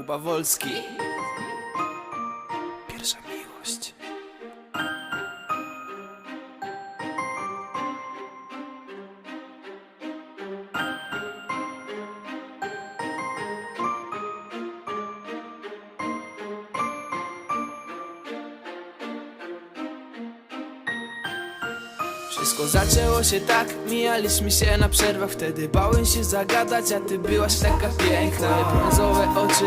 Kuba Wolski. Pierwsza miłość. Wszystko zaczęło się tak, mijaliśmy się na przerwach Wtedy bałem się zagadać, a ty byłaś taka piękna Twoje brązowe oczy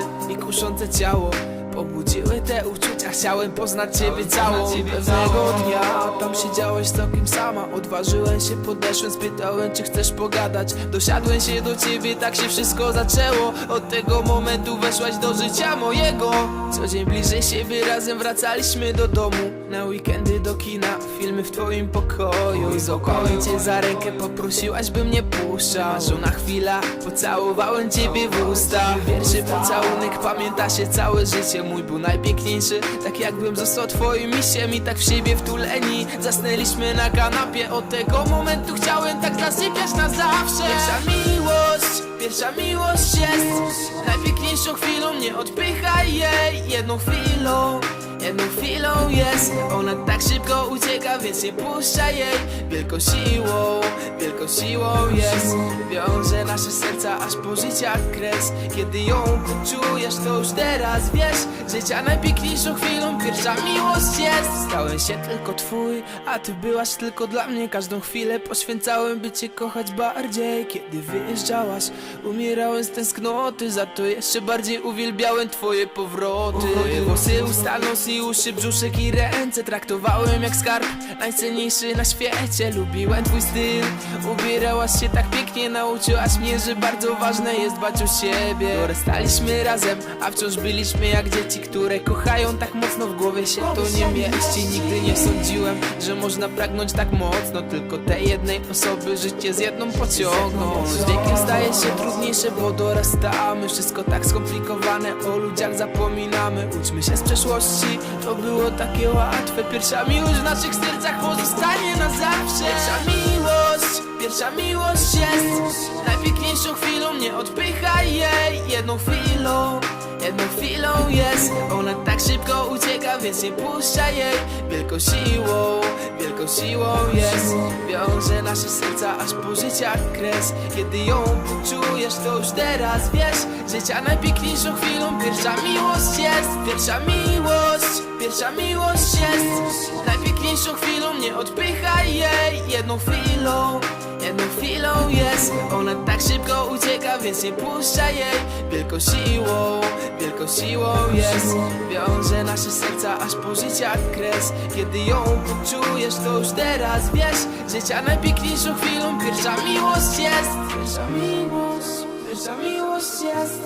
kuszące ciało. Pobudziły te uczucia, chciałem poznać ciebie całą Pewnego dnia. Tam siedziałeś całkiem sama Odważyłem się, podeszłem, spytałem czy chcesz pogadać. Dosiadłem się do ciebie, tak się wszystko zaczęło. Od tego momentu weszłaś do życia mojego. Co dzień bliżej siebie, razem wracaliśmy do domu. Na weekendy do kina, filmy w twoim pokoju. Złapałem cię za rękę, poprosiłaś bym nie puszczał. Żona chwila, pocałowałem ciebie w usta. Pierwszy pocałunek, pamięta się całe życie. Mój był najpiękniejszy, tak jakbym został twoim misiem I tak w siebie wtuleni, zasnęliśmy na kanapie Od tego momentu chciałem tak zasypiać na zawsze. Pierwsza miłość, pierwsza miłość jest. Najpiękniejszą chwilą, nie odpychaj jej. Jedną chwilą Jedną chwilą jest. Ona tak szybko ucieka, więc nie puszczaj jej. Wielką siłą, wielką siłą jest. Wiąże nasze serca aż po życia kres. Kiedy ją poczujesz, to już teraz wiesz Życia najpiękniejszą chwilą, pierwsza miłość jest. Stałem się tylko twój, a ty byłaś tylko dla mnie. Każdą chwilę poświęcałem, by cię kochać bardziej. Kiedy wyjeżdżałaś, umierałem z tęsknoty. Za to jeszcze bardziej uwielbiałem twoje powroty. Twoje włosy, usta, nos i uszy, brzuszek i ręce. Traktowałem jak skarb, najcenniejszy na świecie. Lubiłem twój styl, ubierałaś się tak pięknie Nauczyłaś mnie, że bardzo ważne jest dbać o siebie. Dorastaliśmy razem, a wciąż byliśmy jak dzieci Które kochają tak mocno, w głowie się. To nie mieści Nigdy nie sądziłem, że można pragnąć tak mocno. Tylko tej jednej osoby życie z jedną pociągnąć Z wiekiem staje się trudniejsze, bo dorastamy. Wszystko tak skomplikowane, o ludziach zapominamy. Uczmy się z przeszłości, to było takie łatwe. Pierwsza miłość w naszych sercach pozostanie na zawsze. Pierwsza miłość, pierwsza miłość jest Najpiękniejszą chwilą, nie odpychaj jej. Jedną chwilą, jedną chwilą jest. Ona tak szybko ucieka, więc nie puszczaj jej. Wielką siłą, wielką siłą jest. Wiąże nasze serca aż po życia kres. Kiedy ją poczujesz, to już teraz wiesz Życia najpiękniejszą chwilą, pierwsza miłość jest. Pierwsza miłość, pierwsza miłość jest. Najpiękniejszą chwilą, nie odpychaj jej Jedną chwilą, jedną chwilą jest. Ona tak szybko ucieka, więc nie puszczaj jej. Wielką siłą, wielką siłą jest. Wiąże nasze serca aż po życia kres. Kiedy ją poczujesz, to już teraz wiesz Życia najpiękniejszą chwilą, pierwsza miłość jest. Pierwsza miłość, pierwsza miłość jest.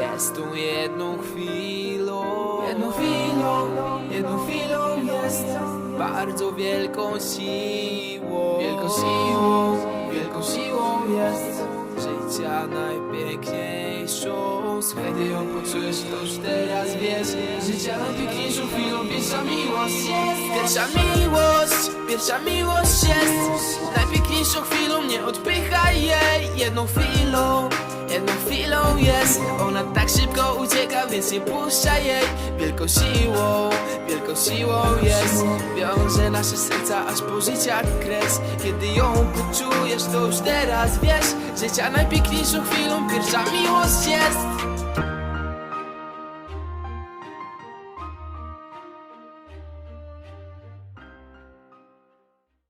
Jest tą jedną chwilą Jedną chwilą, jedną chwilą jest Bardzo wielką siłą. Wielką siłą, wielką siłą jest. Życia najpiękniejszą. Kiedy ją poczujesz, to już teraz wiesz. Życia najpiękniejszą chwilą Pierwsza miłość jest. Pierwsza miłość, pierwsza miłość jest. Najpiękniejszą chwilą, nie odpychaj jej. Jedną chwilą Jedną chwilą jest. Ona tak ucieka, więc nie puszczaj jej. Wielką siłą, wielką siłą jest. Wiąże nasze serca aż po życia kres. Kiedy ją poczujesz, to już teraz wiesz Życia najpiękniejszą chwilą Pierwsza miłość jest